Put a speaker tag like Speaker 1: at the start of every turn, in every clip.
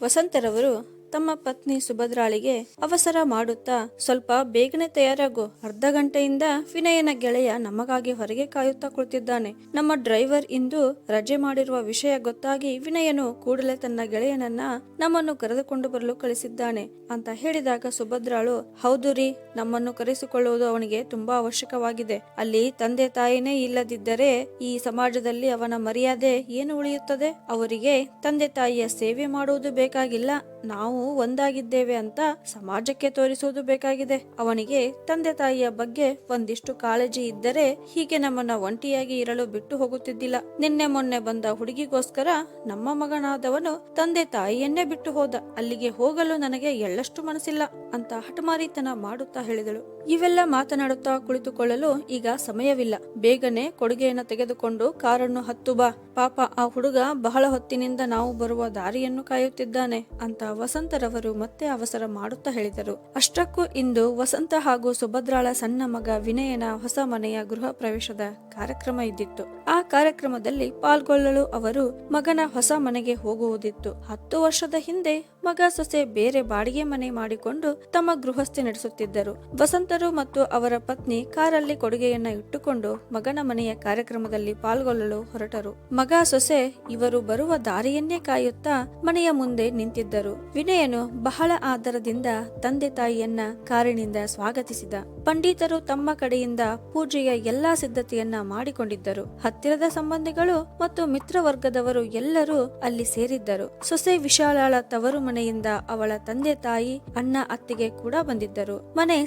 Speaker 1: ವಸಂತರವರು ತಮ್ಮ ಪತ್ನಿ ಸುಭದ್ರಾಳಿಗೆ ಅವಸರ ಮಾಡುತ್ತಾ ಸ್ವಲ್ಪ ಬೇಗನೆ ತಯಾರಾಗು. ಅರ್ಧ ಗಂಟೆಯಿಂದ ವಿನಯನ ಗೆಳೆಯ ನಮಗಾಗಿ ಹೊರಗೆ ಕಾಯುತ್ತಾ ಕುಳಿತಿದ್ದಾನೆ. ನಮ್ಮ ಡ್ರೈವರ್ ಇಂದು ರಜೆ ಮಾಡಿರುವ ವಿಷಯ ಗೊತ್ತಾಗಿ ವಿನಯನು ಕೂಡಲೇ ತನ್ನ ಗೆಳೆಯನನ್ನ ನಮ್ಮನ್ನು ಕರೆದುಕೊಂಡು ಬರಲು ಕಳಿಸಿದ್ದಾನೆ ಅಂತ ಹೇಳಿದಾಗ ಸುಭದ್ರಾಳು, ಹೌದು ರೀ, ನಮ್ಮನ್ನು ಕರೆಸಿಕೊಳ್ಳುವುದು ಅವನಿಗೆ ತುಂಬಾ ಅವಶ್ಯಕವಾಗಿದೆ. ಅಲ್ಲಿ ತಂದೆ ತಾಯಿನೇ ಇಲ್ಲದಿದ್ದರೆ ಈ ಸಮಾಜದಲ್ಲಿ ಅವನ ಮರ್ಯಾದೆ ಏನು ಉಳಿಯುತ್ತದೆ? ಅವರಿಗೆ ತಂದೆ ತಾಯಿಯ ಸೇವೆ ಮಾಡುವುದು ಬೇಕಾಗಿಲ್ಲ. ನಾವು ಒಂದಾಗಿದ್ದೇವೆ ಅಂತ ಸಮಾಜಕ್ಕೆ ತೋರಿಸುವುದು ಬೇಕಾಗಿದೆ. ಅವನಿಗೆ ತಂದೆ ತಾಯಿಯ ಬಗ್ಗೆ ಒಂದಿಷ್ಟು ಕಾಳಜಿ ಇದ್ದರೆ ಹೀಗೆ ನಮ್ಮನ್ನ ಒಂಟಿಯಾಗಿ ಇರಲು ಬಿಟ್ಟು ಹೋಗುತ್ತಿದ್ದಿಲ್ಲ. ನಿನ್ನೆ ಮೊನ್ನೆ ಬಂದ ಹುಡುಗಿಗೋಸ್ಕರ ನಮ್ಮ ಮಗನಾದವನು ತಂದೆ ತಾಯಿಯನ್ನೇ ಬಿಟ್ಟು ಹೋದ. ಅಲ್ಲಿಗೆ ಹೋಗಲು ನನಗೆ ಎಳ್ಳಷ್ಟು ಮನಸ್ಸಿಲ್ಲ ಅಂತ ಹಠಮಾರಿತನ ಮಾಡುತ್ತಾ ಹೇಳಿದಳು. ಇವೆಲ್ಲ ಮಾತನಾಡುತ್ತಾ ಕುಳಿತುಕೊಳ್ಳಲು ಈಗ ಸಮಯವಿಲ್ಲ. ಬೇಗನೆ ಕೊಡುಗೆಯನ್ನು ತೆಗೆದುಕೊಂಡು ಕಾರನ್ನು ಹತ್ತು ಬಾ. ಪಾಪ, ಆ ಹುಡುಗ ಬಹಳ ಹೊತ್ತಿನಿಂದ ನಾವು ಬರುವ ದಾರಿಯನ್ನು ಕಾಯುತ್ತಿದ್ದಾನೆ ಅಂತ ವಸಂತರವರು ಮತ್ತೆ ಅವಸರ ಮಾಡುತ್ತಾ ಹೇಳಿದರು. ಅಷ್ಟಕ್ಕೂ ಇಂದು ವಸಂತ ಹಾಗೂ ಸುಭದ್ರಾಳ ಸಣ್ಣ ಮಗ ವಿನಯನ ಹೊಸ ಮನೆಯ ಗೃಹ ಪ್ರವೇಶದ ಕಾರ್ಯಕ್ರಮ ಇದ್ದಿತ್ತು. ಆ ಕಾರ್ಯಕ್ರಮದಲ್ಲಿ ಪಾಲ್ಗೊಳ್ಳಲು ಅವರು ಮಗನ ಹೊಸ ಮನೆಗೆ ಹೋಗುವುದಿತ್ತು. ಹತ್ತು ವರ್ಷದ ಹಿಂದೆ ಮಗ ಸೊಸೆ ಬೇರೆ ಬಾಡಿಗೆ ಮನೆ ಮಾಡಿಕೊಂಡು ತಮ್ಮ ಗೃಹಸ್ಥೆ ನಡೆಸುತ್ತಿದ್ದರು. ಮತ್ತು ಅವರ ಪತ್ನಿ ಕಾರಲ್ಲಿ ಕೊಡುಗೆಯನ್ನ ಇಟ್ಟುಕೊಂಡು ಮಗನ ಮನೆಯ ಕಾರ್ಯಕ್ರಮದಲ್ಲಿ ಪಾಲ್ಗೊಳ್ಳಲು ಹೊರಟರು. ಮಗ ಸೊಸೆ ಇವರು ಬರುವ ದಾರಿಯನ್ನೇ ಕಾಯುತ್ತಾ ಮನೆಯ ಮುಂದೆ ನಿಂತಿದ್ದರು. ವಿನಯನು ಬಹಳ ಆದರದಿಂದ ತಂದೆ ತಾಯಿಯನ್ನ ಕಾರಿನಿಂದ ಸ್ವಾಗತಿಸಿದ. ಪಂಡಿತರು ತಮ್ಮ ಕಡೆಯಿಂದ ಪೂಜೆಯ ಎಲ್ಲಾ ಸಿದ್ಧತೆಯನ್ನ ಮಾಡಿಕೊಂಡಿದ್ದರು. ಹತ್ತಿರದ ಸಂಬಂಧಿಗಳು ಮತ್ತು ಮಿತ್ರವರ್ಗದವರು ಎಲ್ಲರೂ ಅಲ್ಲಿ ಸೇರಿದ್ದರು. ಸೊಸೆ ವಿಶಾಲಾಳ ತವರು ಮನೆಯಿಂದ ಅವಳ ತಂದೆ ತಾಯಿ ಅಣ್ಣ ಅತ್ತಿಗೆ ಕೂಡ ಬಂದಿದ್ದರು. ಮನೆ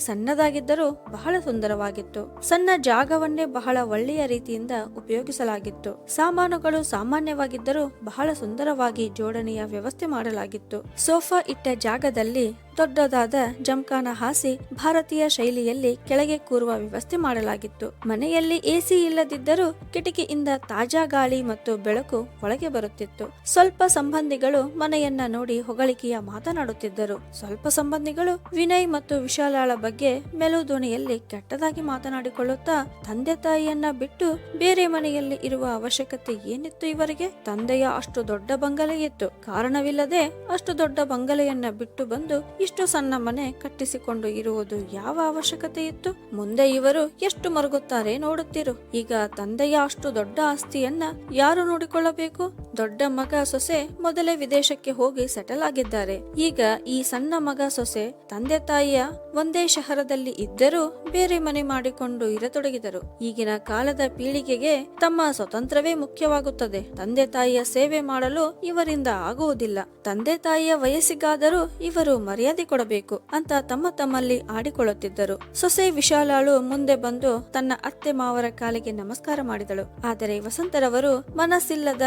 Speaker 1: ಸಣ್ಣದಾಗಿದ್ದರೂ ಬಹಳ ಸುಂದರವಾಗಿತ್ತು. ಸಣ್ಣ ಜಾಗವನ್ನೇ ಬಹಳ ಒಳ್ಳೆಯ ರೀತಿಯಿಂದ ಉಪಯೋಗಿಸಲಾಗಿತ್ತು. ಸಾಮಾನುಗಳು ಸಾಮಾನ್ಯವಾಗಿದ್ದರೂ ಬಹಳ ಸುಂದರವಾಗಿ ಜೋಡಣೆಯ ವ್ಯವಸ್ಥೆ ಮಾಡಲಾಗಿತ್ತು. ಸೋಫಾ ಇಟ್ಟ ಜಾಗದಲ್ಲಿ ದೊಡ್ಡದಾದ ಜಂಕಾನ ಹಾಸಿ ಭಾರತೀಯ ಶೈಲಿಯಲ್ಲಿ ಕೆಳಗೆ ಕೂರುವ ವ್ಯವಸ್ಥೆ ಮಾಡಲಾಗಿತ್ತು. ಮನೆಯಲ್ಲಿ ಎಸಿ ಇಲ್ಲದಿದ್ದರೂ ಕಿಟಕಿಯಿಂದ ತಾಜಾ ಗಾಳಿ ಮತ್ತು ಬೆಳಕು ಒಳಗೆ ಬರುತ್ತಿತ್ತು. ಸ್ವಲ್ಪ ಸಂಬಂಧಿಗಳು ಮನೆಯನ್ನ ನೋಡಿ ಹೊಗಳಿಕೆಯ ಮಾತನಾಡುತ್ತಿದ್ದರು. ಸ್ವಲ್ಪ ಸಂಬಂಧಿಗಳು ವಿನಯ್ ಮತ್ತು ವಿಶಾಲಾಳ ಬಗ್ಗೆ ಮೆಲು ಧ್ವನಿಯಲ್ಲಿ ಕೆಟ್ಟದಾಗಿ ಮಾತನಾಡಿಕೊಳ್ಳುತ್ತಾ ತಂದೆ ತಾಯಿಯನ್ನ ಬಿಟ್ಟು ಬೇರೆ ಮನೆಯಲ್ಲಿ ಇರುವ ಅವಶ್ಯಕತೆ ಏನಿತ್ತು ಇವರಿಗೆ? ತಂದೆಯ ಅಷ್ಟು ದೊಡ್ಡ ಬಂಗಲೆ ಇತ್ತು. ಕಾರಣವಿಲ್ಲದೆ ಅಷ್ಟು ದೊಡ್ಡ ಬಂಗಲೆಯನ್ನ ಬಿಟ್ಟು ಬಂದು ಇಷ್ಟು ಸಣ್ಣ ಮನೆ ಕಟ್ಟಿಸಿಕೊಂಡು ಇರುವುದು ಯಾವ ಅವಶ್ಯಕತೆ ಇತ್ತು? ಮುಂದೆ ಇವರು ಎಷ್ಟು ಮರುಗುತ್ತಾರೆ ನೋಡುತ್ತಿರು. ಈಗ ತಂದೆಯ ಅಷ್ಟು ದೊಡ್ಡ ಆಸ್ತಿಯನ್ನ ಯಾರು ನೋಡಿಕೊಳ್ಳಬೇಕು? ದೊಡ್ಡ ಮಗ ಸೊಸೆ ಮೊದಲೇ ವಿದೇಶಕ್ಕೆ ಹೋಗಿ ಸೆಟಲ್ ಆಗಿದ್ದಾರೆ. ಈಗ ಈ ಸಣ್ಣ ಮಗ ಸೊಸೆ ತಂದೆ ತಾಯಿಯ ಒಂದೇ ಶಹರದಲ್ಲಿ ಇದ್ದರೂ ಬೇರೆ ಮನೆ ಮಾಡಿಕೊಂಡು ಇರತೊಡಗಿದರು. ಈಗಿನ ಕಾಲದ ಪೀಳಿಗೆಗೆ ತಮ್ಮ ಸ್ವತಂತ್ರವೇ ಮುಖ್ಯವಾಗುತ್ತದೆ. ತಂದೆ ತಾಯಿಯ ಸೇವೆ ಮಾಡಲು ಇವರಿಂದ ಆಗುವುದಿಲ್ಲ. ತಂದೆ ತಾಯಿಯ ವಯಸ್ಸಿಗಾದರೂ ಇವರು ಮರ್ಯಾದೆ ಕೊಡಬೇಕು ಅಂತ ತಮ್ಮ ತಮ್ಮಲ್ಲಿ ಆಡಿಕೊಳ್ಳುತ್ತಿದ್ದರು. ಸೊಸೆ ವಿಶಾಲಾಳು ಮುಂದೆ ಬಂದು ತನ್ನ ಅತ್ತೆ ಮಾವರ ಕಾಲಿಗೆ ನಮಸ್ಕಾರ ಮಾಡಿದಳು. ಆದರೆ ವಸಂತರವರು ಮನಸ್ಸಿಲ್ಲದ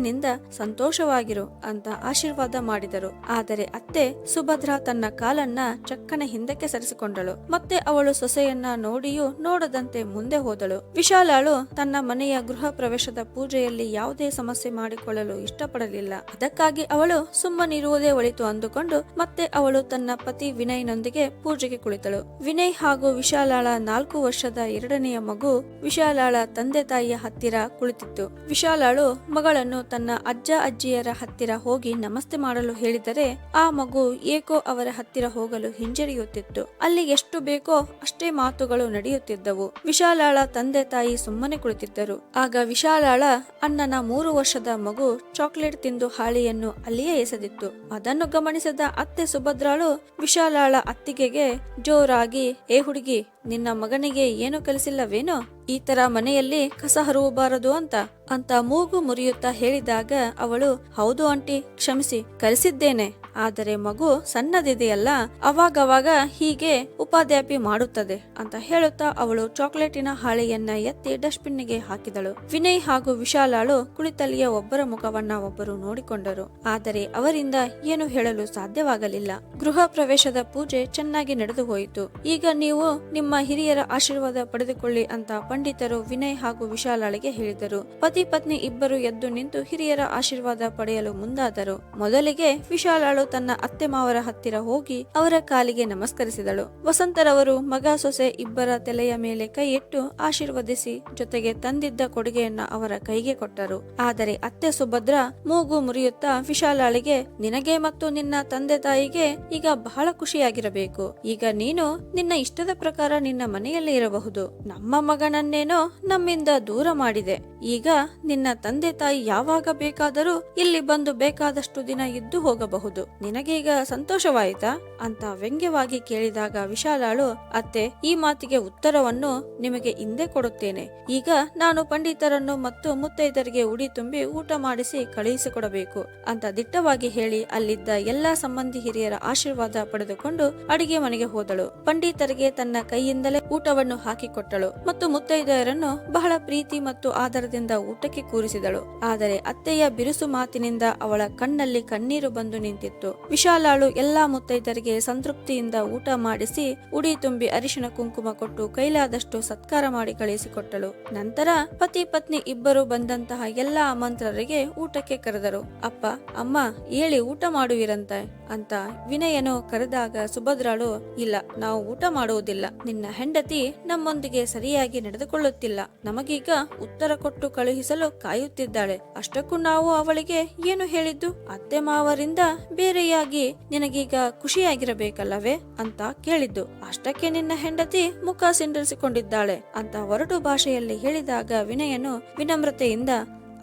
Speaker 1: ಮನಸ್ಸಿನಿಂದ ಸಂತೋಷವಾಗಿರು ಅಂತ ಆಶೀರ್ವಾದ ಮಾಡಿದರು. ಆದರೆ ಅತ್ತೆ ಸುಭದ್ರಾ ತನ್ನ ಕಾಲನ್ನ ಚಕ್ಕನೆ ಹಿಂದಕ್ಕೆ ಸರಿಸಿಕೊಂಡಳು. ಮತ್ತೆ ಅವಳು ಸೊಸೆಯನ್ನ ನೋಡಿಯೂ ನೋಡದಂತೆ ಮುಂದೆ ಹೋದಳು. ವಿಶಾಲಾಳು ತನ್ನ ಮನೆಯ ಗೃಹ ಪ್ರವೇಶದ ಪೂಜೆಯಲ್ಲಿ ಯಾವುದೇ ಸಮಸ್ಯೆ ಮಾಡಿಕೊಳ್ಳಲು ಇಷ್ಟಪಡಲಿಲ್ಲ. ಅದಕ್ಕಾಗಿ ಅವಳು ಸುಮ್ಮನಿರುವುದೇ ಒಳಿತು ಅಂದುಕೊಂಡು ಮತ್ತೆ ಅವಳು ತನ್ನ ಪತಿ ವಿನಯ್ನೊಂದಿಗೆ ಪೂಜೆಗೆ ಕುಳಿತಳು. ವಿನಯ್ ಹಾಗೂ ವಿಶಾಲಾಳ ನಾಲ್ಕು ವರ್ಷದ ಎರಡನೆಯ ಮಗು ವಿಶಾಲಾಳ ತಂದೆ ತಾಯಿಯ ಹತ್ತಿರ ಕುಳಿತಿತ್ತು. ವಿಶಾಲಾಳು ಮಗಳನ್ನು ತನ್ನ ಅಜ್ಜ ಅಜ್ಜಿಯರ ಹತ್ತಿರ ಹೋಗಿ ನಮಸ್ತೆ ಮಾಡಲು ಹೇಳಿದರೆ ಆ ಮಗು ಏಕೋ ಅವರ ಹತ್ತಿರ ಹೋಗಲು ಹಿಂಜರಿಯುತ್ತಿತ್ತು. ಅಲ್ಲಿ ಎಷ್ಟು ಬೇಕೋ ಅಷ್ಟೇ ಮಾತುಗಳು ನಡೆಯುತ್ತಿದ್ದವು. ವಿಶಾಲಾಳ ತಂದೆ ತಾಯಿ ಸುಮ್ಮನೆ ಕುಳಿತಿದ್ದರು. ಆಗ ವಿಶಾಲಾಳ ಅಣ್ಣನ ಮೂರು ವರ್ಷದ ಮಗು ಚಾಕ್ಲೇಟ್ ತಿಂದು ಹಾಳೆಯನ್ನು ಅಲ್ಲಿಯೇ ಎಸೆದಿತ್ತು. ಅದನ್ನು ಗಮನಿಸಿದ ಅತ್ತೆ ಸುಭದ್ರಾಳು ವಿಶಾಲಾಳ ಅತ್ತಿಗೆಗೆ ಜೋರಾಗಿ, ಏ ಹುಡುಗಿ, ನಿನ್ನ ಮಗನಿಗೆ ಏನು ಕಲಿಸಿಲ್ಲವೇನೋ? ಈ ತರ ಮನೆಯಲ್ಲಿ ಕಸ ಹರುವಬಾರದು ಅಂತ ಅಂತ ಮೂಗು ಮುರಿಯುತ್ತಾ ಹೇಳಿದಾಗ ಅವಳು, ಹೌದು ಆಂಟಿ, ಕ್ಷಮಿಸಿ ಕಲಿಸಿದ್ದೇನೆ ಆದರೆ ಮಗು ಸಣ್ಣದಿದೆಯಲ್ಲ, ಅವಾಗವಾಗ ಹೀಗೆ ಉಪಾಧ್ಯಾಪಿ ಮಾಡುತ್ತದೆ ಅಂತ ಹೇಳುತ್ತಾ ಅವಳು ಚಾಕ್ಲೇಟಿನ ಹಾಳೆಯನ್ನ ಎತ್ತಿ ಡಸ್ಟ್ಬಿನ್ನಿಗೆ ಹಾಕಿದಳು. ವಿನಯ್ ಹಾಗೂ ವಿಶಾಲಾಳು ಕುಳಿತಲ್ಲಿಯ ಒಬ್ಬರ ಮುಖವನ್ನ ಒಬ್ಬರು ನೋಡಿಕೊಂಡರು. ಆದರೆ ಅವರಿಂದ ಏನು ಹೇಳಲು ಸಾಧ್ಯವಾಗಲಿಲ್ಲ. ಗೃಹ ಪ್ರವೇಶದ ಪೂಜೆ ಚೆನ್ನಾಗಿ ನಡೆದು ಹೋಯಿತು. ಈಗ ನೀವು ನಿಮ್ಮ ಹಿರಿಯರ ಆಶೀರ್ವಾದ ಪಡೆದುಕೊಳ್ಳಿ ಅಂತ ಪಂಡಿತರು ವಿನಯ್ ಹಾಗೂ ವಿಶಾಲಾಳಿಗೆ ಹೇಳಿದರು. ಪತಿ ಪತ್ನಿ ಇಬ್ಬರು ಎದ್ದು ನಿಂತು ಹಿರಿಯರ ಆಶೀರ್ವಾದ ಪಡೆಯಲು ಮುಂದಾದರು. ಮೊದಲಿಗೆ ವಿಶಾಲಾಳು ತನ್ನ ಅತ್ತೆ ಮಾವರ ಹತ್ತಿರ ಹೋಗಿ ಅವರ ಕಾಲಿಗೆ ನಮಸ್ಕರಿಸಿದಳು. ವಸಂತರವರು ಮಗ ಸೊಸೆ ಇಬ್ಬರ ತಲೆಯ ಮೇಲೆ ಕೈ ಇಟ್ಟು ಆಶೀರ್ವದಿಸಿ ಜೊತೆಗೆ ತಂದಿದ್ದ ಕೊಡುಗೆಯನ್ನ ಅವರ ಕೈಗೆ ಕೊಟ್ಟರು. ಆದರೆ ಅತ್ತೆ ಸುಭದ್ರ ಮೂಗು ಮುರಿಯುತ್ತಾ ವಿಶಾಲಾಳಿಗೆ, ನಿನಗೆ ಮತ್ತು ನಿನ್ನ ತಂದೆ ತಾಯಿಗೆ ಈಗ ಬಹಳ ಖುಷಿಯಾಗಿರಬೇಕು. ಈಗ ನೀನು ನಿನ್ನ ಇಷ್ಟದ ಪ್ರಕಾರ ನಿನ್ನ ಮನೆಯಲ್ಲೇ ಇರಬಹುದು. ನಮ್ಮ ಮಗನನ್ನೇನೋ ನಮ್ಮಿಂದ ದೂರ ಮಾಡಿದೆ. ಈಗ ನಿನ್ನ ತಂದೆ ತಾಯಿ ಯಾವಾಗ ಬೇಕಾದರೂ ಇಲ್ಲಿ ಬಂದು ಬೇಕಾದಷ್ಟು ದಿನ ಇದ್ದು ಹೋಗಬಹುದು. ನಿನಗೀಗ ಸಂತೋಷವಾಯಿತಾ? ಅಂತ ವ್ಯಂಗ್ಯವಾಗಿ ಕೇಳಿದಾಗ ವಿಶಾಲಾಳು ಅತ್ತೆ, ಈ ಮಾತಿಗೆ ಉತ್ತರವನ್ನು ನಿಮಗೆ ಹಿಂದೆ ಕೊಡುತ್ತೇನೆ. ಈಗ ನಾನು ಪಂಡಿತರನ್ನು ಮತ್ತು ಮುತ್ತೈದರಿಗೆ ಉಡಿ ತುಂಬಿ ಊಟ ಮಾಡಿಸಿ ಕಳುಹಿಸಿಕೊಡಬೇಕು. ಅಂತ ದಿಟ್ಟವಾಗಿ ಹೇಳಿ ಅಲ್ಲಿದ್ದ ಎಲ್ಲಾ ಸಂಬಂಧಿ ಹಿರಿಯರ ಆಶೀರ್ವಾದ ಪಡೆದುಕೊಂಡು ಅಡಿಗೆ ಮನೆಗೆ ಹೋದಳು. ಪಂಡಿತರಿಗೆ ತನ್ನ ಕೈಯಿಂದಲೇ ಊಟವನ್ನು ಹಾಕಿಕೊಟ್ಟಳು ಮತ್ತು ಮುತ್ತೈದೆಯರನ್ನು ಬಹಳ ಪ್ರೀತಿ ಮತ್ತು ಆದರದಿಂದ ಊಟಕ್ಕೆ ಕೂರಿಸಿದಳು. ಆದರೆ ಅತ್ತೆಯ ಬಿರುಸು ಮಾತಿನಿಂದ ಅವಳ ಕಣ್ಣಲ್ಲಿ ಕಣ್ಣೀರು ಬಂದು ನಿಂತಿತ್ತು. ವಿಶಾಲಾಳು ಎಲ್ಲಾ ಮುತ್ತೈದರಿಗೆ ಸಂತೃಪ್ತಿಯಿಂದ ಊಟ ಮಾಡಿಸಿ ಉಡಿ ತುಂಬಿ ಅರಿಶಿನ ಕುಂಕುಮ ಕೊಟ್ಟು ಕೈಲಾದಷ್ಟು ಸತ್ಕಾರ ಮಾಡಿ ಕಳಿಸಿಕೊಟ್ಟಳು. ನಂತರ ಪತಿ ಪತ್ನಿ ಇಬ್ಬರು ಬಂದಂತಹ ಎಲ್ಲಾ ಆಮಂತ್ರರಿಗೆ ಊಟಕ್ಕೆ ಕರೆದರು. ಅಪ್ಪ, ಅಮ್ಮ, ಹೇಳಿ ಊಟ ಮಾಡುವಿರಂತೆ ಅಂತ ವಿನಯನು ಕರೆದಾಗ ಸುಭದ್ರಾಳು, ಇಲ್ಲ, ನಾವು ಊಟ ಮಾಡುವುದಿಲ್ಲ. ನಿನ್ನ ಹೆಂಡತಿ ನಮ್ಮೊಂದಿಗೆ ಸರಿಯಾಗಿ ನಡೆದುಕೊಳ್ಳುತ್ತಿಲ್ಲ. ನಮಗೀಗ ಉತ್ತರ ಕೊಟ್ಟು ಕಳುಹಿಸಲು ಕಾಯುತ್ತಿದ್ದಾಳೆ. ಅಷ್ಟಕ್ಕೂ ನಾವು ಅವಳಿಗೆ ಏನು ಹೇಳಿದ್ದು? ಅತ್ತೆ ಮಾವರಿಂದ ಬೇರೆಯಾಗಿ ನಿನಗೀಗ ಖುಷಿಯಾಗಿರಬೇಕಲ್ಲವೇ? ಅಂತ ಕೇಳಿದ್ದು. ಅಷ್ಟಕ್ಕೆ ನಿನ್ನ ಹೆಂಡತಿ ಮುಖ ಸಿಂಡರಿಸಿಕೊಂಡಿದ್ದಾಳೆ ಅಂತ ಒರಟು ಭಾಷೆಯಲ್ಲಿ ಹೇಳಿದಾಗ ವಿನಯನು ವಿನಮ್ರತೆಯಿಂದ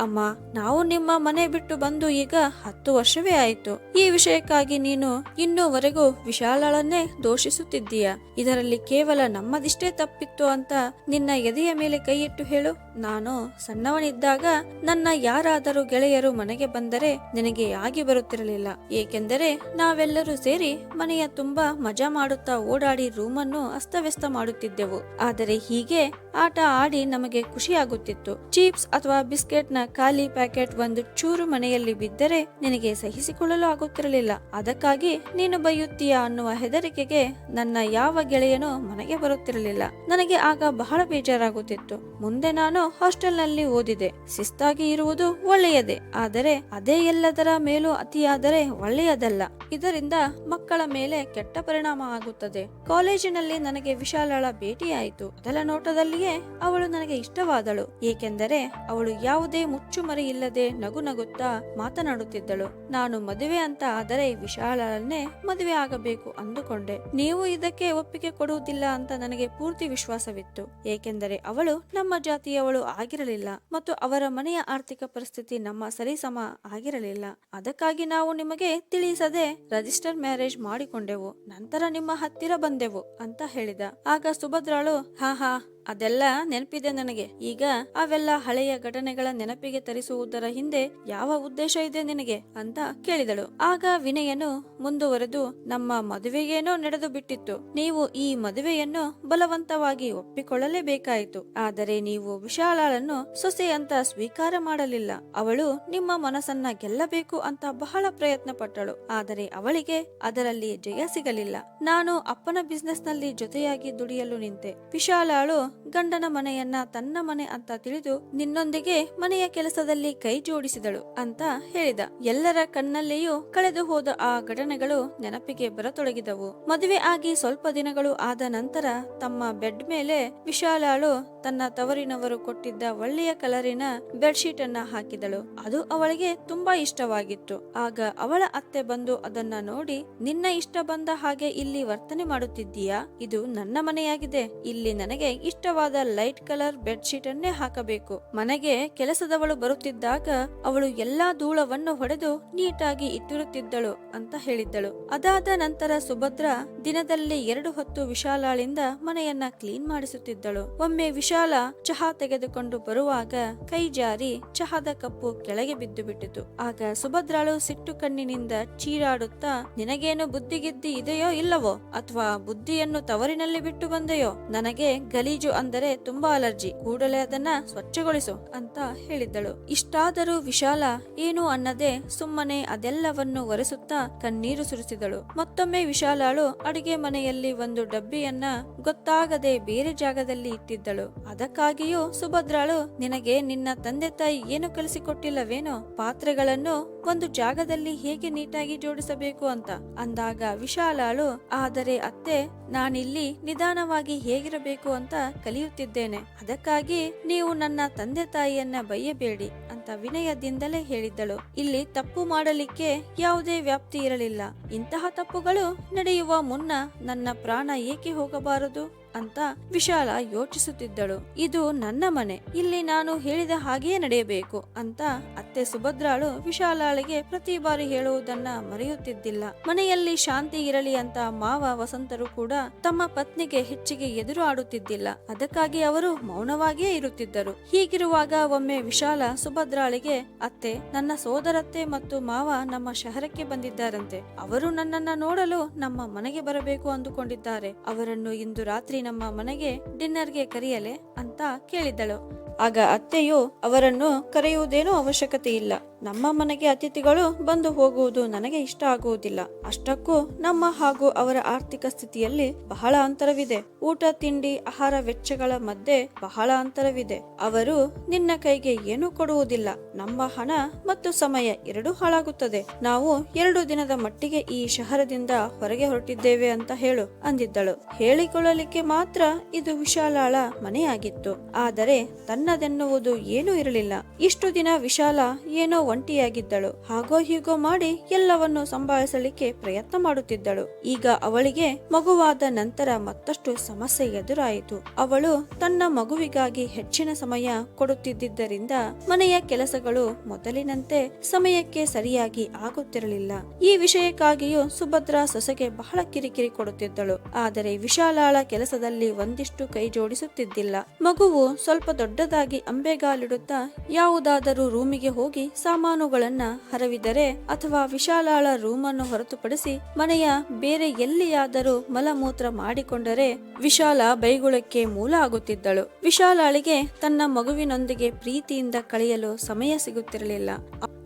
Speaker 1: ಅಮ್ಮ, ನಾವು ನಿಮ್ಮ ಮನೆ ಬಿಟ್ಟು ಬಂದು ಈಗ ಹತ್ತು ವರ್ಷವೇ ಆಯಿತು. ಈ ವಿಷಯಕ್ಕಾಗಿ ನೀನು ಇನ್ನೂವರೆಗೂ ವಿಶಾಲಳನ್ನೇ ದೋಷಿಸುತ್ತಿದ್ದೀಯ? ಇದರಲ್ಲಿ ಕೇವಲ ನಮ್ಮದಿಷ್ಟೇ ತಪ್ಪಿತ್ತು ಅಂತ ನಿನ್ನ ಎದೆಯ ಮೇಲೆ ಕೈಯಿಟ್ಟು ಹೇಳು. ನಾನು ಸಣ್ಣವನಿದ್ದಾಗ ನನ್ನ ಯಾರಾದರೂ ಗೆಳೆಯರು ಮನೆಗೆ ಬಂದರೆ ನಿನಗೆ ಆಗಿ ಬರುತ್ತಿರಲಿಲ್ಲ. ಏಕೆಂದರೆ ನಾವೆಲ್ಲರೂ ಸೇರಿ ಮನೆಯ ತುಂಬಾ ಮಜಾ ಮಾಡುತ್ತಾ ಓಡಾಡಿ ರೂಮನ್ನು ಅಸ್ತವ್ಯಸ್ತ ಮಾಡುತ್ತಿದ್ದೆವು. ಆದರೆ ಹೀಗೆ ಆಟ ಆಡಿ ನಮಗೆ ಖುಷಿಯಾಗುತ್ತಿತ್ತು. ಚಿಪ್ಸ್ ಅಥವಾ ಬಿಸ್ಕೆಟ್ ಖಾಲಿ ಪ್ಯಾಕೆಟ್ ಒಂದು ಚೂರು ಮನೆಯಲ್ಲಿ ಬಿದ್ದರೆ ನಿನಗೆ ಸಹಿಸಿಕೊಳ್ಳಲು ಆಗುತ್ತಿರಲಿಲ್ಲ. ಅದಕ್ಕಾಗಿ ನೀನು ಬೈಯುತ್ತೀಯ ಅನ್ನುವ ಹೆದರಿಕೆಗೆ ನನ್ನ ಯಾವ ಗೆಳೆಯನೂ ಮನೆಗೆ ಬರುತ್ತಿರಲಿಲ್ಲ. ನನಗೆ ಆಗ ಬಹಳ ಬೇಜಾರಾಗುತ್ತಿತ್ತು. ಮುಂದೆ ನಾನು ಹಾಸ್ಟೆಲ್ನಲ್ಲಿ ಓದಿದೆ. ಶಿಸ್ತಾಗಿ ಇರುವುದು ಒಳ್ಳೆಯದೇ. ಆದರೆ ಅದೇ ಎಲ್ಲದರ ಮೇಲೂ ಅತಿಯಾದರೆ ಒಳ್ಳೆಯದಲ್ಲ. ಇದರಿಂದ ಮಕ್ಕಳ ಮೇಲೆ ಕೆಟ್ಟ ಪರಿಣಾಮ ಆಗುತ್ತದೆ. ಕಾಲೇಜಿನಲ್ಲಿ ನನಗೆ ವಿಶಾಲಳ ಭೇಟಿಯಾಯಿತು. ಮೊದಲ ನೋಟದಲ್ಲಿಯೇ ಅವಳು ನನಗೆ ಇಷ್ಟವಾದಳು. ಏಕೆಂದರೆ ಅವಳು ಯಾವುದೇ ಮುಚ್ಚುಮರೆ ಇಲ್ಲದೆ ನಗು ನಗುತ್ತಾ ಮಾತನಾಡುತ್ತಿದ್ದಳು. ನಾನು ಮದುವೆ ಅಂತ ಆದರೆ ವಿಶಾಲನ್ನೇ ಮದುವೆ ಆಗಬೇಕು ಅಂದುಕೊಂಡೆ. ನೀವು ಇದಕ್ಕೆ ಒಪ್ಪಿಗೆ ಕೊಡುವುದಿಲ್ಲ ಅಂತ ನನಗೆ ಪೂರ್ತಿ ವಿಶ್ವಾಸವಿತ್ತು. ಏಕೆಂದರೆ ಅವಳು ನಮ್ಮ ಜಾತಿಯವಳು ಆಗಿರಲಿಲ್ಲ ಮತ್ತು ಅವರ ಮನೆಯ ಆರ್ಥಿಕ ಪರಿಸ್ಥಿತಿ ನಮ್ಮ ಸರಿಸಮ ಆಗಿರಲಿಲ್ಲ. ಅದಕ್ಕಾಗಿ ನಾವು ನಿಮಗೆ ತಿಳಿಸದೆ ರಿಜಿಸ್ಟರ್ ಮ್ಯಾರೇಜ್ ಮಾಡಿಕೊಂಡೆವು. ನಂತರ ನಿಮ್ಮ ಹತ್ತಿರ ಬಂದೆವು, ಅಂತ ಹೇಳಿದ. ಆಗ ಸುಭದ್ರಾಳು, ಹಾ ಹಾ ಅದೆಲ್ಲ ನೆನಪಿದೆ ನನಗೆ. ಈಗ ಅವೆಲ್ಲ ಹಳೆಯ ಘಟನೆಗಳ ನೆನಪಿಗೆ ತರಿಸುವುದರ ಹಿಂದೆ ಯಾವ ಉದ್ದೇಶ ಇದೆ ನಿನಗೆ ಅಂತ ಕೇಳಿದಳು. ಆಗ ವಿನಯನು ಮುಂದುವರೆದು, ನಮ್ಮ ಮದುವೆಗೇನೋ ನಡೆದು ಬಿಟ್ಟಿತ್ತು. ನೀವು ಈ ಮದುವೆಯನ್ನು ಬಲವಂತವಾಗಿ ಒಪ್ಪಿಕೊಳ್ಳಲೇಬೇಕಾಯಿತು. ಆದರೆ ನೀವು ವಿಶಾಲಳನ್ನು ಸೊಸೆ ಅಂತ ಸ್ವೀಕಾರ ಮಾಡಲಿಲ್ಲ. ಅವಳು ನಿಮ್ಮ ಮನಸ್ಸನ್ನ ಗೆಲ್ಲಬೇಕು ಅಂತ ಬಹಳ ಪ್ರಯತ್ನ ಪಟ್ಟಳು ಆದರೆ ಅವಳಿಗೆ ಅದರಲ್ಲಿ ಜಯ ಸಿಗಲಿಲ್ಲ. ನಾನು ಅಪ್ಪನ ಬಿಸ್ನೆಸ್ನಲ್ಲಿ ಜೊತೆಯಾಗಿ ದುಡಿಯಲು ನಿಂತೆ. ವಿಶಾಲಾಳು ಗಂಡನ ಮನೆಯನ್ನ ತನ್ನ ಮನೆ ಅಂತ ತಿಳಿದು ನಿನ್ನೊಂದಿಗೆ ಮನೆಯ ಕೆಲಸದಲ್ಲಿ ಕೈ ಜೋಡಿಸಿದಳು ಅಂತ ಹೇಳಿದ. ಎಲ್ಲರ ಕಣ್ಣಲ್ಲಿಯೂ ಕಳೆದು ಹೋದ ಆ ಘಟನೆಗಳು ನೆನಪಿಗೆ ಬರತೊಡಗಿದವು. ಮದುವೆ ಆಗಿ ಸ್ವಲ್ಪ ದಿನಗಳು ಆದ ನಂತರ ತಮ್ಮ ಬೆಡ್ ಮೇಲೆ ವಿಶಾಲಾಳು ತನ್ನ ತವರಿನವರು ಕೊಟ್ಟಿದ್ದ ಒಳ್ಳೆಯ ಕಲರಿನ ಬೆಡ್ಶೀಟ್ ಅನ್ನ ಹಾಕಿದಳು. ಅದು ಅವಳಿಗೆ ತುಂಬಾ ಇಷ್ಟವಾಗಿತ್ತು. ಆಗ ಅವಳ ಅತ್ತೆ ಬಂದು ಅದನ್ನ ನೋಡಿ, ನಿನ್ನ ಇಷ್ಟ ಬಂದ ಹಾಗೆ ಇಲ್ಲಿ ವರ್ತನೆ ಮಾಡುತ್ತಿದ್ದೀಯಾ? ಇದು ನನ್ನ ಮನೆಯಾಗಿದೆ. ಇಲ್ಲಿ ನನಗೆ ಇಷ್ಟವಾದ ಲೈಟ್ ಕಲರ್ ಬೆಡ್ ಶೀಟ್ ಅನ್ನೇ ಹಾಕಬೇಕು. ಮನೆಗೆ ಕೆಲಸದವಳು ಬರುತ್ತಿದ್ದಾಗ ಅವಳು ಎಲ್ಲಾ ಧೂಳವನ್ನು ಹೊಡೆದು ನೀಟಾಗಿ ಇಟ್ಟಿರುತ್ತಿದ್ದಳು ಅಂತ ಹೇಳಿದ್ದಳು. ಅದಾದ ನಂತರ ಸುಭದ್ರ ದಿನದಲ್ಲಿ ಎರಡು ಹೊತ್ತು ವಿಶಾಲಾಳಿಂದ ಮನೆಯನ್ನ ಕ್ಲೀನ್ ಮಾಡಿಸುತ್ತಿದ್ದಳು. ಒಮ್ಮೆ ವಿಶಾಲ ಚಹಾ ತೆಗೆದುಕೊಂಡು ಬರುವಾಗ ಕೈ ಜಾರಿ ಚಹಾದ ಕಪ್ಪು ಕೆಳಗೆ ಬಿದ್ದು ಬಿಟ್ಟಿತು. ಆಗ ಸುಭದ್ರಾಳು ಸಿಟ್ಟು ಕಣ್ಣಿನಿಂದ ಚೀರಾಡುತ್ತಾ, ನಿನಗೇನು ಬುದ್ಧಿಗಿದ್ದಿ ಇದೆಯೋ ಇಲ್ಲವೋ? ಅಥವಾ ಬುದ್ಧಿಯನ್ನು ತವರಿನಲ್ಲಿ ಬಿಟ್ಟು ಬಂದೆಯೋ? ನನಗೆ ಗಲೀಜು ಅಂದರೆ ತುಂಬಾ ಅಲರ್ಜಿ. ಕೂಡಲೇ ಅದನ್ನ ಸ್ವಚ್ಛಗೊಳಿಸು ಅಂತ ಹೇಳಿದ್ದಳು. ಇಷ್ಟಾದರೂ ವಿಶಾಲ ಏನು ಅನ್ನದೆ ಸುಮ್ಮನೆ ಅದೆಲ್ಲವನ್ನು ಒರೆಸುತ್ತಾ ಕಣ್ಣೀರು ಸುರಿಸಿದಳು. ಮತ್ತೊಮ್ಮೆ ವಿಶಾಲಾಳು ಅಡಿಗೆ ಮನೆಯಲ್ಲಿ ಒಂದು ಡಬ್ಬಿಯನ್ನ ಗೊತ್ತಾಗದೆ ಬೇರೆ ಜಾಗದಲ್ಲಿ ಇಟ್ಟಿದ್ದಳು. ಅದಕ್ಕಾಗಿಯೂ ಸುಭದ್ರಾಳು, ನಿನಗೆ ನಿನ್ನ ತಂದೆ ತಾಯಿ ಏನು ಕಲಿಸಿಕೊಟ್ಟಿಲ್ಲವೇನೋ? ಪಾತ್ರೆಗಳನ್ನು ಒಂದು ಜಾಗದಲ್ಲಿ ಹೇಗೆ ನೀಟಾಗಿ ಜೋಡಿಸಬೇಕು ಅಂತ? ಅಂದಾಗ ವಿಶಾಲಾಳು, ಆದರೆ ಅತ್ತೆ, ನಾನಿಲ್ಲಿ ನಿಧಾನವಾಗಿ ಹೇಗಿರಬೇಕು ಅಂತ ಕಲಿಯುತ್ತಿದ್ದೇನೆ. ಅದಕ್ಕಾಗಿ ನೀವು ನನ್ನ ತಂದೆ ತಾಯಿಯನ್ನ ಬೈಯಬೇಡಿ ಅಂತ ವಿನಯದಿಂದಲೇ ಹೇಳಿದ್ದಳು. ಇಲ್ಲಿ ತಪ್ಪು ಮಾಡಲಿಕ್ಕೆ ಯಾವುದೇ ವ್ಯಾಪ್ತಿ ಇರಲಿಲ್ಲ. ಇಂತಹ ತಪ್ಪುಗಳು ನಡೆಯುವ ಮುನ್ನ ನನ್ನ ಪ್ರಾಣ ಏಕೆ ಹೋಗಬಾರದು? ಅಂತ ವಿಶಾಲ ಯೋಚಿಸುತ್ತಿದ್ದಳು. ಇದು ನನ್ನ ಮನೆ. ಇಲ್ಲಿ ನಾನು ಹೇಳಿದ ಹಾಗೆಯೇ ನಡೆಯಬೇಕು ಅಂತ ಅತ್ತೆ ಸುಭದ್ರಾಳು ವಿಶಾಲಾಳಿಗೆ ಪ್ರತಿ ಬಾರಿ ಹೇಳುವುದನ್ನ ಮರೆಯುತ್ತಿದ್ದಿಲ್ಲ. ಮನೆಯಲ್ಲಿ ಶಾಂತಿ ಇರಲಿ ಅಂತ ಮಾವ ವಸಂತರು ಕೂಡ ತಮ್ಮ ಪತ್ನಿಗೆ ಹೆಚ್ಚಿಗೆ ಎದುರು ಆಡುತ್ತಿದ್ದಿಲ್ಲ. ಅದಕ್ಕಾಗಿ ಅವರು ಮೌನವಾಗಿಯೇ ಇರುತ್ತಿದ್ದರು. ಹೀಗಿರುವಾಗ ಒಮ್ಮೆ ವಿಶಾಲ ಸುಭದ್ರಾಳಿಗೆ, ಅತ್ತೆ, ನನ್ನ ಸೋದರತ್ತೆ ಮತ್ತು ಮಾವ ನಮ್ಮ ಶಹರಕ್ಕೆ ಬಂದಿದ್ದಾರಂತೆ. ಅವರು ನನ್ನನ್ನ ನೋಡಲು ನಮ್ಮ ಮನೆಗೆ ಬರಬೇಕು ಅಂದುಕೊಂಡಿದ್ದಾರೆ. ಅವರನ್ನು ಇಂದು ರಾತ್ರಿ ನಮ್ಮ ಮನೆಗೆ ಡಿನ್ನರ್ಗೆ ಕರೆಯಲೆ ಅಂತ ಕೇಳಿದ್ದಳು. ಆಗ ಅತ್ತೆಯು ಅವರನ್ನು ಕರೆಯುವುದೇನೂ ಅವಶ್ಯಕತೆ ಇಲ್ಲ ನಮ್ಮ ಮನೆಗೆ ಅತಿಥಿಗಳು ಬಂದು ಹೋಗುವುದು ನನಗೆ ಇಷ್ಟ ಆಗುವುದಿಲ್ಲ. ಅಷ್ಟಕ್ಕೂ ನಮ್ಮ ಹಾಗೂ ಅವರ ಆರ್ಥಿಕ ಸ್ಥಿತಿಯಲ್ಲಿ ಬಹಳ ಅಂತರವಿದೆ. ಊಟ, ತಿಂಡಿ, ಆಹಾರ ವೆಚ್ಚಗಳ ಮಧ್ಯೆ ಬಹಳ ಅಂತರವಿದೆ. ಅವರು ನಿನ್ನ ಕೈಗೆ ಏನೂ ಕೊಡುವುದಿಲ್ಲ. ನಮ್ಮ ಹಣ ಮತ್ತು ಸಮಯ ಎರಡೂ ಹಾಳಾಗುತ್ತದೆ. ನಾವು ಎರಡು ದಿನದ ಮಟ್ಟಿಗೆ ಈ ಶಹರದಿಂದ ಹೊರಗೆ ಹೊರಟಿದ್ದೇವೆ ಅಂತ ಹೇಳು ಅಂದಿದ್ದಳು. ಹೇಳಿಕೊಳ್ಳಲಿಕ್ಕೆ ಮಾತ್ರ ಇದು ವಿಶಾಲಾಳ ಮನೆಯಾಗಿತ್ತು. ಆದರೆ ತನ್ನದೆನ್ನುವುದು ಏನೂ ಇರಲಿಲ್ಲ. ಇಷ್ಟು ದಿನ ವಿಶಾಲ ಏನೋ ಒಂಟಿಯಾಗಿದ್ದಳು. ಹಾಗೋ ಹೀಗೋ ಮಾಡಿ ಎಲ್ಲವನ್ನು ಸಂಭಾಳಿಸಲಿಕ್ಕೆ ಪ್ರಯತ್ನ ಮಾಡುತ್ತಿದ್ದಳು. ಈಗ ಅವಳಿಗೆ ಮಗುವಾದ ನಂತರ ಮತ್ತಷ್ಟು ಸಮಸ್ಯೆ ಎದುರಾಯಿತು. ಅವಳು ತನ್ನ ಮಗುವಿಗಾಗಿ ಹೆಚ್ಚಿನ ಸಮಯ ಕೊಡುತ್ತಿದ್ದರಿಂದ ಮನೆಯ ಕೆಲಸಗಳು ಮೊದಲಿನಂತೆ ಸಮಯಕ್ಕೆ ಸರಿಯಾಗಿ ಆಗುತ್ತಿರಲಿಲ್ಲ. ಈ ವಿಷಯಕ್ಕಾಗಿಯೂ ಸುಭದ್ರಾ ಸೊಸೆಗೆ ಬಹಳ ಕಿರಿಕಿರಿ ಕೊಡುತ್ತಿದ್ದಳು. ಆದರೆ ವಿಶಾಲಾಳ ಕೆಲಸದಲ್ಲಿ ಒಂದಿಷ್ಟು ಕೈ ಜೋಡಿಸುತ್ತಿದ್ದಿಲ್ಲ ಮಗುವು ಸ್ವಲ್ಪ ದೊಡ್ಡದಾಗಿ ಅಂಬೆಗಾಲಿಡುತ್ತಾ ಯಾವುದಾದರೂ ರೂಮಿಗೆ ಹೋಗಿ ಸಾಮಾನುಗಳನ್ನ ಹರವಿದರೆ ಅಥವಾ ವಿಶಾಲಾಳ ರೂಮನ್ನು ಹೊರತುಪಡಿಸಿ ಮನೆಯ ಬೇರೆ ಎಲ್ಲಿಯಾದರೂ ಮಲಮೂತ್ರ ಮಾಡಿಕೊಂಡರೆ ವಿಶಾಲ ಬೈಗುಳಕ್ಕೆ ಮೂಲ ಆಗುತ್ತಿದ್ದಳು. ವಿಶಾಲಾಳಿಗೆ ತನ್ನ ಮಗುವಿನೊಂದಿಗೆ ಪ್ರೀತಿಯಿಂದ ಕಳೆಯಲು ಸಮಯ ಸಿಗುತ್ತಿರಲಿಲ್ಲ.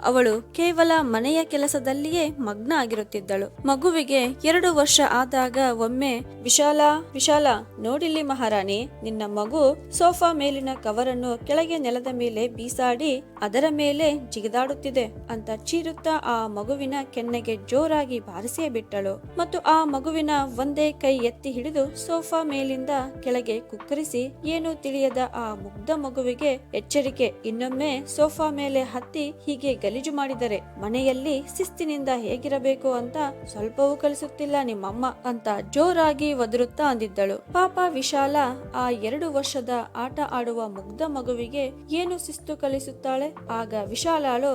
Speaker 1: ಅವಳು ಕೇವಲ ಮನೆಯ ಕೆಲಸದಲ್ಲಿಯೇ ಮಗ್ನ ಆಗಿರುತ್ತಿದ್ದಳು. ಮಗುವಿಗೆ ಎರಡು ವರ್ಷ ಆದಾಗ ಒಮ್ಮೆ, ವಿಶಾಲ ವಿಶಾಲ, ನೋಡಿಲ್ಲಿ ಮಹಾರಾಣಿ, ನಿನ್ನ ಮಗು ಸೋಫಾ ಮೇಲಿನ ಕವರನ್ನು ಕೆಳಗೆ ನೆಲದ ಮೇಲೆ ಬೀಸಾಡಿ ಅದರ ಮೇಲೆ ಜಿಗಿದಾಡುತ್ತಿದೆ ಅಂತ ಚೀರುತ್ತಾ ಆ ಮಗುವಿನ ಕೆನ್ನೆಗೆ ಜೋರಾಗಿ ಬಾರಿಸಿಯೇ ಬಿಟ್ಟಳು. ಮತ್ತು ಆ ಮಗುವಿನ ಒಂದೇ ಕೈ ಎತ್ತಿ ಹಿಡಿದು ಸೋಫಾ ಮೇಲಿಂದ ಕೆಳಗೆ ಕುಕ್ಕರಿಸಿ, ಏನು ತಿಳಿಯದ ಆ ಮುಗ್ಧ ಮಗುವಿಗೆ ಎಚ್ಚರಿಕೆ, ಇನ್ನೊಮ್ಮೆ ಸೋಫಾ ಮೇಲೆ ಹತ್ತಿ ಹೀಗೆ ಗಲೀಜು ಮಾಡಿದರೆ ಮನೆಯಲ್ಲಿ ಶಿಸ್ತಿನಿಂದ ಹೇಗಿರಬೇಕು ಅಂತ ಸ್ವಲ್ಪವೂ ಕಲಿಸುತ್ತಿಲ್ಲ ನಿಮ್ಮಮ್ಮ ಅಂತ ಜೋರಾಗಿ ಒದರುತ್ತಾ ಅಂದಿದ್ದಳು. ಪಾಪ ವಿಶಾಲ ಆ ಎರಡು ವರ್ಷದ ಆಟ ಆಡುವ ಮುಗ್ಧ ಮಗುವಿಗೆ ಏನು ಶಿಸ್ತು ಕಲಿಸುತ್ತಾಳೆ? ಆಗ ವಿಶಾಲಾಳು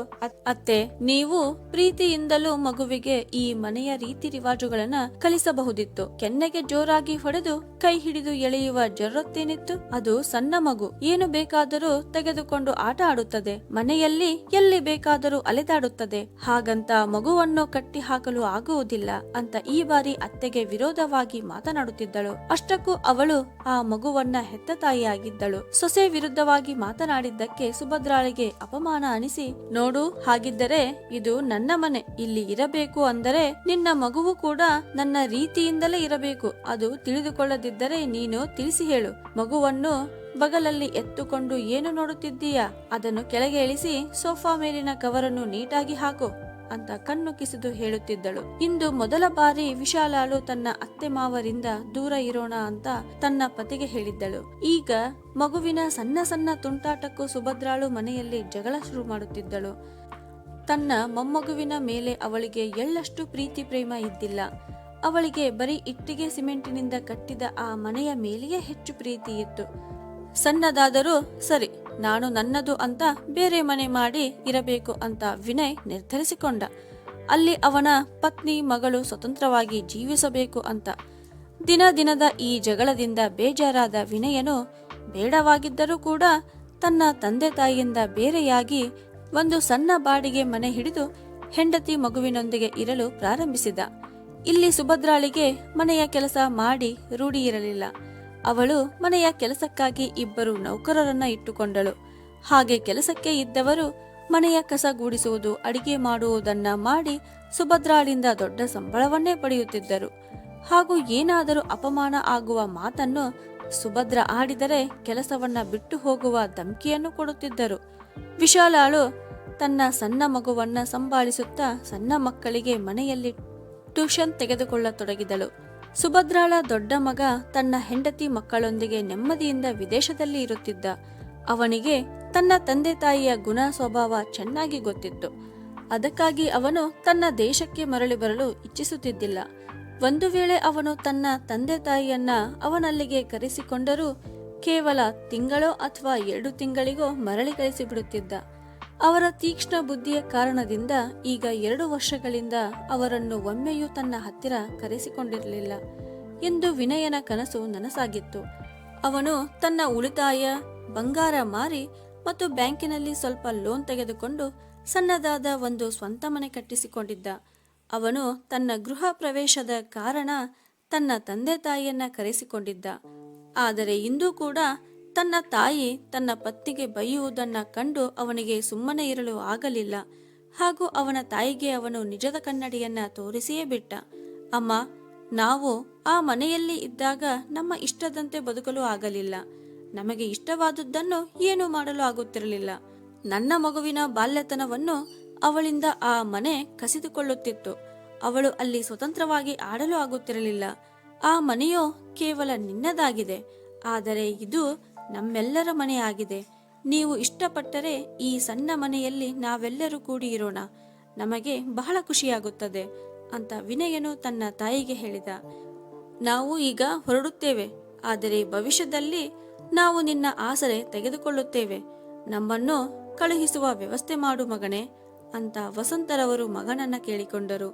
Speaker 1: ಅತ್ತೆ, ನೀವು ಪ್ರೀತಿಯಿಂದಲೂ ಮಗುವಿಗೆ ಈ ಮನೆಯ ರೀತಿ ರಿವಾಜುಗಳನ್ನ ಕಲಿಸಬಹುದಿತ್ತು. ಕೆನ್ನೆಗೆ ಜೋರಾಗಿ ಹೊಡೆದು ಕೈ ಹಿಡಿದು ಎಳೆಯುವ ಜರತ್ತೇನಿತ್ತು ಅದು ಸಣ್ಣ ಮಗು. ಏನು ಬೇಕಾದರೂ ತೆಗೆದುಕೊಂಡು ಆಟ ಆಡುತ್ತದೆ. ಮನೆಯಲ್ಲಿ ಎಲ್ಲಿ ಬೇಕಾದರೂ ಅಲೆದಾಡುತ್ತದೆ. ಹಾಗಂತ ಮಗುವನ್ನು ಕಟ್ಟಿ ಹಾಕಲು ಆಗುವುದಿಲ್ಲ ಅಂತ ಈ ಬಾರಿ ಅತ್ತೆಗೆ ವಿರೋಧವಾಗಿ ಮಾತನಾಡುತ್ತಿದ್ದಳು. ಅಷ್ಟಕ್ಕೂ ಅವಳು ಆ ಮಗುವನ್ನ ಹೆತ್ತ ತಾಯಿಯಾಗಿದ್ದಳು ಸೊಸೆ ವಿರುದ್ಧವಾಗಿ ಮಾತನಾಡಿದ್ದಕ್ಕೆ ಸುಭದ್ರಾಳಿಗೆ ಅಪಮಾನ ಅನಿಸಿ, ನೋಡು, ಹಾಗಿದ್ದರೆ ಇದು ನನ್ನ ಮನೆ. ಇಲ್ಲಿ ಇರಬೇಕು ಅಂದರೆ ನಿನ್ನ ಮಗುವು ಕೂಡ ನನ್ನ ರೀತಿಯಿಂದಲೇ ಇರಬೇಕು. ಅದು ತಿಳಿದುಕೊಳ್ಳದಿದ್ದರೆ ನೀನು ತಿಳಿಸಿ ಹೇಳು. ಮಗುವನ್ನು ಬಗಲಲ್ಲಿ ಎತ್ತುಕೊಂಡು ಏನು ನೋಡುತ್ತಿದ್ದೀಯಾ? ಅದನ್ನು ಕೆಳಗೆ ಇಳಿಸಿ ಸೋಫಾ ಮೇಲಿನ ಕವರನ್ನು ನೀಟಾಗಿ ಹಾಕು ಅಂತ ಕಣ್ಣು ಕಿಸಿದು ಹೇಳುತ್ತಿದ್ದಳು. ಇಂದು ಮೊದಲ ಬಾರಿ ವಿಶಾಲಾಳು ತನ್ನ ಅತ್ತೆ ಮಾವರಿಂದ ದೂರ ಇರೋಣ ಅಂತ ತನ್ನ ಪತಿಗೆ ಹೇಳಿದ್ದಳು. ಈಗ ಮಗುವಿನ ಸಣ್ಣ ಸಣ್ಣ ತುಂಟಾಟಕ್ಕೂ ಸುಭದ್ರಾಳು ಮನೆಯಲ್ಲಿ ಜಗಳ ಶುರು ಮಾಡುತ್ತಿದ್ದಳು. ತನ್ನ ಮೊಮ್ಮಗುವಿನ ಮೇಲೆ ಅವಳಿಗೆ ಎಳ್ಳಷ್ಟು ಪ್ರೀತಿ ಪ್ರೇಮ ಇದ್ದಿಲ್ಲ. ಅವಳಿಗೆ ಬರೀ ಇಟ್ಟಿಗೆ ಸಿಮೆಂಟಿನಿಂದ ಕಟ್ಟಿದ ಆ ಮನೆಯ ಮೇಲೆಯೇ ಹೆಚ್ಚು ಪ್ರೀತಿ ಇತ್ತು. ಸಣ್ಣದಾದರೂ ಸರಿ, ನಾನು ನನ್ನದು ಅಂತ ಬೇರೆ ಮನೆ ಮಾಡಿ ಇರಬೇಕು ಅಂತ ವಿನಯ್ ನಿರ್ಧರಿಸಿಕೊಂಡ. ಅಲ್ಲಿ ಅವನ ಪತ್ನಿ, ಮಗಳು ಸ್ವತಂತ್ರವಾಗಿ ಜೀವಿಸಬೇಕು ಅಂತ. ದಿನ ದಿನದ ಈ ಜಗಳದಿಂದ ಬೇಜಾರಾದ ವಿನಯನು ಬೇಡವಾಗಿದ್ದರೂ ಕೂಡ ತನ್ನ ತಂದೆ ತಾಯಿಯಿಂದ ಬೇರೆಯಾಗಿ ಒಂದು ಸಣ್ಣ ಬಾಡಿಗೆ ಮನೆ ಹಿಡಿದು ಹೆಂಡತಿ ಮಗುವಿನೊಂದಿಗೆ ಇರಲು ಪ್ರಾರಂಭಿಸಿದ. ಇಲ್ಲಿ ಸುಭದ್ರಾಳಿಗೆ ಮನೆಯ ಕೆಲಸ ಮಾಡಿ ರೂಢಿ ಇರಲಿಲ್ಲ. ಅವಳು ಮನೆಯ ಕೆಲಸಕ್ಕಾಗಿ ಇಬ್ಬರು ನೌಕರರನ್ನ ಇಟ್ಟುಕೊಂಡಳು. ಹಾಗೆ ಕೆಲಸಕ್ಕೆ ಇದ್ದವರು ಮನೆಯ ಕಸ ಗೂಡಿಸುವುದು, ಅಡಿಗೆ ಮಾಡುವುದನ್ನ ಮಾಡಿ ಸುಭದ್ರಾಳಿಂದ ದೊಡ್ಡ ಸಂಬಳವನ್ನೇ ಪಡೆಯುತ್ತಿದ್ದರು. ಹಾಗೂ ಏನಾದರೂ ಅಪಮಾನ ಆಗುವ ಮಾತನ್ನು ಸುಭದ್ರ ಆಡಿದರೆ ಕೆಲಸವನ್ನ ಬಿಟ್ಟು ಹೋಗುವ ಧಮಕಿಯನ್ನು ಕೊಡುತ್ತಿದ್ದರು. ವಿಶಾಲಾಳು ತನ್ನ ಸಣ್ಣ ಮಗುವನ್ನ ಸಂಭಾಳಿಸುತ್ತಾ ಸಣ್ಣ ಮಕ್ಕಳಿಗೆ ಮನೆಯಲ್ಲಿ ಟ್ಯೂಷನ್ ತೆಗೆದುಕೊಳ್ಳತೊಡಗಿದಳು. ಸುಭದ್ರಾಳ ದೊಡ್ಡ ಮಗ ತನ್ನ ಹೆಂಡತಿ ಮಕ್ಕಳೊಂದಿಗೆ ನೆಮ್ಮದಿಯಿಂದ ವಿದೇಶದಲ್ಲಿ ಇರುತ್ತಿದ್ದ. ಅವನಿಗೆ ತನ್ನ ತಂದೆ ತಾಯಿಯ ಗುಣ ಸ್ವಭಾವ ಚೆನ್ನಾಗಿ ಗೊತ್ತಿತ್ತು. ಅದಕ್ಕಾಗಿ ಅವನು ತನ್ನ ದೇಶಕ್ಕೆ ಮರಳಿ ಬರಲು ಇಚ್ಛಿಸುತ್ತಿದ್ದಿಲ್ಲ. ಒಂದು ವೇಳೆ ಅವನು ತನ್ನ ತಂದೆ ತಾಯಿಯನ್ನ ಅವನಲ್ಲಿಗೆ ಕರೆಸಿಕೊಂಡರೂ ಕೇವಲ ತಿಂಗಳೋ ಅಥವಾ ಎರಡು ತಿಂಗಳಿಗೋ ಮರಳಿ ಕಳಿಸಿಬಿಡುತ್ತಿದ್ದ. ಅವರ ತೀಕ್ಷ್ಣ ಬುದ್ಧಿಯ ಕಾರಣದಿಂದ ಈಗ ಎರಡು ವರ್ಷಗಳಿಂದ ಅವರನ್ನು ಒಮ್ಮೆಯೂ ತನ್ನ ಹತ್ತಿರ ಕರೆಸಿಕೊಂಡಿರಲಿಲ್ಲ ಎಂದು ವಿನಯನ ಕನಸು ನನಸಾಗಿತ್ತು. ಅವನು ತನ್ನ ಉಳಿತಾಯ, ಬಂಗಾರ ಮಾರಿ ಮತ್ತು ಬ್ಯಾಂಕಿನಲ್ಲಿ ಸ್ವಲ್ಪ ಲೋನ್ ತೆಗೆದುಕೊಂಡು ಸಣ್ಣದಾದ ಒಂದು ಸ್ವಂತ ಮನೆ ಕಟ್ಟಿಸಿಕೊಂಡಿದ್ದ. ಅವನು ತನ್ನ ಗೃಹ ಪ್ರವೇಶದ ಕಾರಣ ತನ್ನ ತಂದೆ ತಾಯಿಯನ್ನ ಕರೆಸಿಕೊಂಡಿದ್ದ. ಆದರೆ ಇಂದು ಕೂಡ ತನ್ನ ತಾಯಿ ತನ್ನ ಪತ್ನಿಗೆ ಬೈಯುವುದನ್ನ ಕಂಡು ಅವನಿಗೆ ಸುಮ್ಮನೆ ಇರಲು ಆಗಲಿಲ್ಲ. ಹಾಗೂ ಅವನ ತಾಯಿಗೆ ಅವನು ನಿಜದ ಕನ್ನಡಿಯನ್ನ ತೋರಿಸಿಯೇ ಬಿಟ್ಟ. ಅಮ್ಮ, ನಾವು ಆ ಮನೆಯಲ್ಲಿ ಇದ್ದಾಗ ನಮ್ಮ ಇಷ್ಟದಂತೆ ಬದುಕಲು ಆಗಲಿಲ್ಲ. ನಮಗೆ ಇಷ್ಟವಾದುದನ್ನು ಏನು ಮಾಡಲು ಆಗುತ್ತಿರಲಿಲ್ಲ. ನನ್ನ ಮಗುವಿನ ಬಾಲ್ಯತನವನ್ನು ಅವಳಿಂದ ಆ ಮನೆ ಕಸಿದುಕೊಳ್ಳುತ್ತಿತ್ತು. ಅವಳು ಅಲ್ಲಿ ಸ್ವತಂತ್ರವಾಗಿ ಆಡಲು ಆಗುತ್ತಿರಲಿಲ್ಲ. ಆ ಮನೆಯು ಕೇವಲ ನಿನ್ನದಾಗಿದೆ. ಆದರೆ ಇದು ನಮ್ಮೆಲ್ಲರ ಮನೆಯಾಗಿದೆ ನೀವು ಇಷ್ಟಪಟ್ಟರೆ ಈ ಸಣ್ಣ ಮನೆಯಲ್ಲಿ ನಾವೆಲ್ಲರೂ ಕೂಡಿ ಇರೋಣ. ನಮಗೆ ಬಹಳ ಖುಷಿಯಾಗುತ್ತದೆ ಅಂತ ವಿನಯನು ತನ್ನ ತಾಯಿಗೆ ಹೇಳಿದ. ನಾವು ಈಗ ಹೊರಡುತ್ತೇವೆ. ಆದರೆ ಭವಿಷ್ಯದಲ್ಲಿ ನಾವು ನಿನ್ನ ಆಸರೆ ತೆಗೆದುಕೊಳ್ಳುತ್ತೇವೆ. ನಮ್ಮನ್ನು ಕಳುಹಿಸುವ ವ್ಯವಸ್ಥೆ ಮಾಡು ಮಗನೇ ಅಂತ ವಸಂತರವರು ಮಗನನ್ನ ಕೇಳಿಕೊಂಡರು.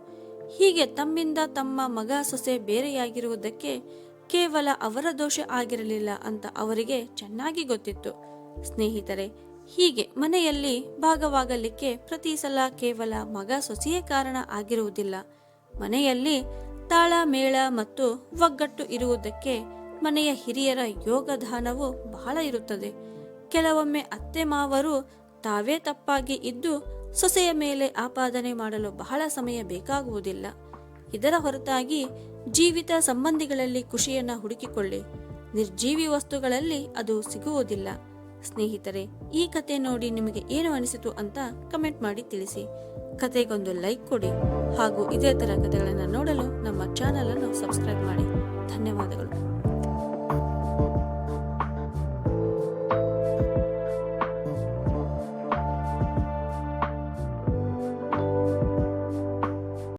Speaker 1: ಹೀಗೆ ತಮ್ಮಿಂದ ತಮ್ಮ ಮಗ ಸೊಸೆ ಬೇರೆಯಾಗಿರುವುದಕ್ಕೆ ಕೇವಲ ಅವರ ದೋಷ ಆಗಿರಲಿಲ್ಲ ಅಂತ ಅವರಿಗೆ ಚೆನ್ನಾಗಿ ಗೊತ್ತಿತ್ತು. ಸ್ನೇಹಿತರೆ, ಹೀಗೆ ಮನೆಯಲ್ಲಿ ಭಾಗವಾಗಲಿಕ್ಕೆ ಪ್ರತಿ ಸಲ ಕೇವಲ ಮಗ ಸೊಸೆಯೇ ಕಾರಣ ಆಗಿರುವುದಿಲ್ಲ. ಮನೆಯಲ್ಲಿ ತಾಳ, ಮೇಳ ಮತ್ತು ಒಗ್ಗಟ್ಟು ಇರುವುದಕ್ಕೆ ಮನೆಯ ಹಿರಿಯರ ಯೋಗದಾನವು ಬಹಳ ಇರುತ್ತದೆ. ಕೆಲವೊಮ್ಮೆ ಅತ್ತೆ ಮಾವರು ತಾವೇ ತಪ್ಪಾಗಿ ಇದ್ದು ಸೊಸೆಯ ಮೇಲೆ ಆಪಾದನೆ ಮಾಡಲು ಬಹಳ ಸಮಯ ಬೇಕಾಗುವುದಿಲ್ಲ. ಇದರ ಹೊರತಾಗಿ ಜೀವಿತ ಸಂಬಂಧಿಗಳಲ್ಲಿ ಖುಷಿಯನ್ನು ಹುಡುಕಿಕೊಳ್ಳಿ. ನಿರ್ಜೀವಿ ವಸ್ತುಗಳಲ್ಲಿ ಅದು ಸಿಗುವುದಿಲ್ಲ. ಸ್ನೇಹಿತರೆ, ಈ ಕತೆ ನೋಡಿ ನಿಮಗೆ ಏನು ಅನಿಸಿತು ಅಂತ ಕಮೆಂಟ್ ಮಾಡಿ ತಿಳಿಸಿ. ಕತೆಗೊಂದು ಲೈಕ್ ಕೊಡಿ ಹಾಗೂ ಇದೇ ಥರ ಕಥೆಗಳನ್ನು ನೋಡಲು ನಮ್ಮ ಚಾನಲನ್ನು ಸಬ್ಸ್ಕ್ರೈಬ್ ಮಾಡಿ. ಧನ್ಯವಾದಗಳು.